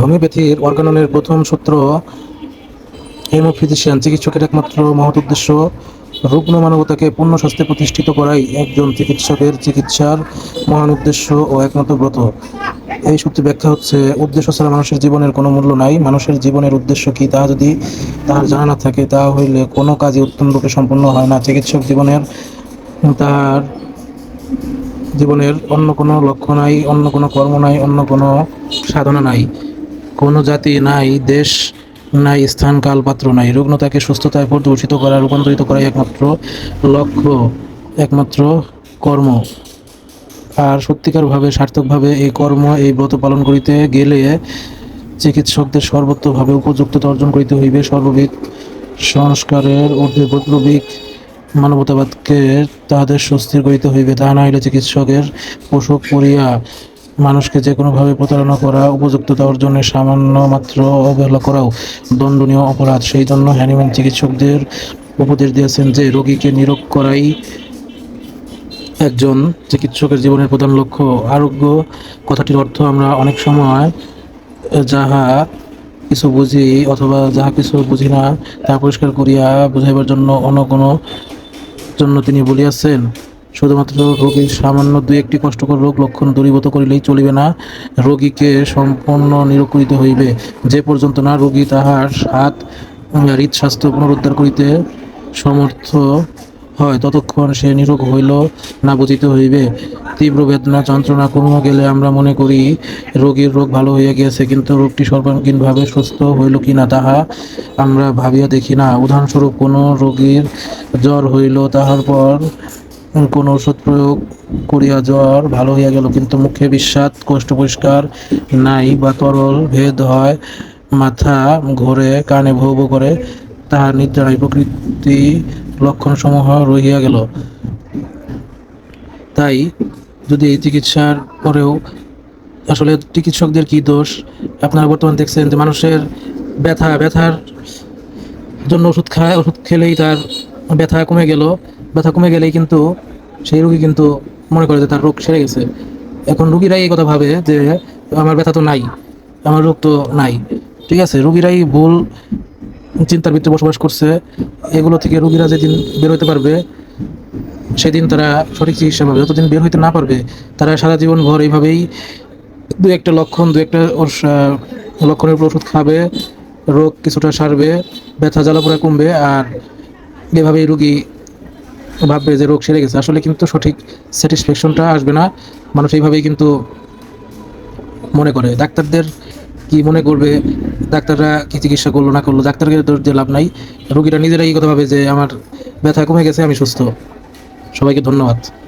হোমিওপ্যাথির অর্গাননের প্রথম সূত্র হেমোফিজিশিয়ান, চিকিৎসকের একমাত্র মহৎ উদ্দেশ্য রুগ্ন মানবতাকে পূর্ণ স্বাস্থ্যে প্রতিষ্ঠিত করাই একজন চিকিৎসকের চিকিৎসার মহান উদ্দেশ্য ও একমাত্র ব্রত। এই সূত্রে ব্যাখ্যা হচ্ছে, উদ্দেশ্য ছাড়া মানুষের জীবনের কোনো মূল্য নাই। মানুষের জীবনের উদ্দেশ্য কি তা যদি তাহার জানা না থাকে, তা হইলে কোনো কাজই উত্তম রূপে সম্পন্ন হয় না। চিকিৎসক জীবনের তাহার জীবনের অন্য কোনো লক্ষ্য নাই, অন্য কোনো কর্ম নাই, অন্য কোনো সাধনা নাই। কোনো জাতি নাই, দেশ নাই, স্থান কাল পাত্র নাই রুগ্নতাকে সুস্থতায় পরিদর্শিত করা, রূপান্তরিত করাই একমাত্র লক্ষ্য, একমাত্র কর্ম। আর সত্যিকারভাবে, সার্থকভাবে এই কর্ম, এই ব্রত পালন করিতে গেলে চিকিৎসকদের সর্বত্রভাবে উপযুক্ততা অর্জন করিতে হইবে। সর্ববিধ সংস্কারের ঊর্ধ্বে বৈপ্লবিক মানবতাবাদকে তাহাদের সুস্থির করিতে হইবে। তা না হইলে চিকিৎসকের পোষক করিয়া মানুষকে যে কোনোভাবে প্রতারণা করা উপযুক্ততা অর্জনের সামান্য মাত্র অবহেলা করাও দণ্ডনীয় অপরাধ। সেই জন্য হ্যানিম্যান চিকিৎসকদের উপদেশ দিয়েছেন যে, রোগীকে নিরোগ করাই একজন চিকিৎসকের জীবনের প্রধান লক্ষ্য। আরোগ্য কথাটির অর্থ আমরা অনেক সময় যাহা কিছু বুঝি অথবা যাহা কিছু বুঝি না, তা পরিষ্কার করিয়া বুঝাইবার জন্য অন্য কোনো জন্য তিনি বলিয়াছেন শুধুমাত্র রোগীর সামান্য দুই একটি কষ্টকর রোগ লক্ষণ দূরীভূত করিলেই চলিবে না, রোগীকে সম্পূর্ণ নিরোগ করিতে হইবে। যে পর্যন্ত না রোগী তাহার হাত হৃদস্বাস্থ্য পুনরুদ্ধার করিতে সমর্থ হয়, ততক্ষণ সে নিরোগ হইল না বুঝিতে হইবে। তীব্র বেদনা, যন্ত্রণা কমিয়া গেলে আমরা মনে করি রোগীর রোগ ভালো হইয়া গিয়াছে, কিন্তু রোগটি সর্বাঙ্গীনভাবে সুস্থ হইল কি না তাহা আমরা ভাবিয়া দেখি না। উদাহরণস্বরূপ কোনো রোগীর জ্বর হইল, তাহার পর কোনো ওষুধ প্রয়োগ করিয়া জ্বর ভালো হইয়া গেল, কিন্তু মুখে বিস্বাদ কষ্ট পরিষ্কার নাই বা তরল ভেদ হয়, মাথা ঘোরে, কানে ভৌ ভৌ করে, তাহার নিদ্রায় প্রকৃতি লক্ষণসমূহ রহিয়া গেল। তাই যদি এই চিকিৎসার পরেও আসলে চিকিৎসকদের কি দোষ? আপনারা বর্তমান দেখছেন যে মানুষের ব্যথা, ব্যথার জন্য ওষুধ খায়, ওষুধ খেলেই তার ব্যথা কমে গেল। ব্যথা কমে গেলেই কিন্তু সেই রুগী কিন্তু মনে করে যে তার রোগ সেরে গেছে। এখন রুগীরাই এই কথা ভাবে যে আমার ব্যথা তো নাই, আমার রোগ তো নাই। ঠিক আছে, রুগীরাই ভুল চিন্তার ভিতরে বসবাস করছে। এগুলো থেকে রুগীরা যেদিন বের হতে পারবে, সেদিন তারা সঠিক চিকিৎসা পাবে। যতদিন বের হইতে না পারবে, তারা সারা জীবন ভর এইভাবেই দু একটা লক্ষণ, দু একটা লক্ষণের উপর ওষুধ খাবে, রোগ কিছুটা সারবে, ব্যথা জ্বালা জ্বালাপোড়া কমবে, আর এভাবেই রুগী ভাববে যে রোগ সেরে গেছে। আসলে কিন্তু সঠিক স্যাটিসফ্যাকশনটা আসবে না। মানুষ এইভাবেই কিন্তু মনে করে। ডাক্তারদের কি মনে করবে? ডাক্তাররা কি চিকিৎসা করল, না করল? ডাক্তারকে দোষ যে লাভ নাই। রোগীরা নিজেরাই কথা ভাবে যে, আমার ব্যথা কমে গেছে, আমি সুস্থ। সবাইকে ধন্যবাদ।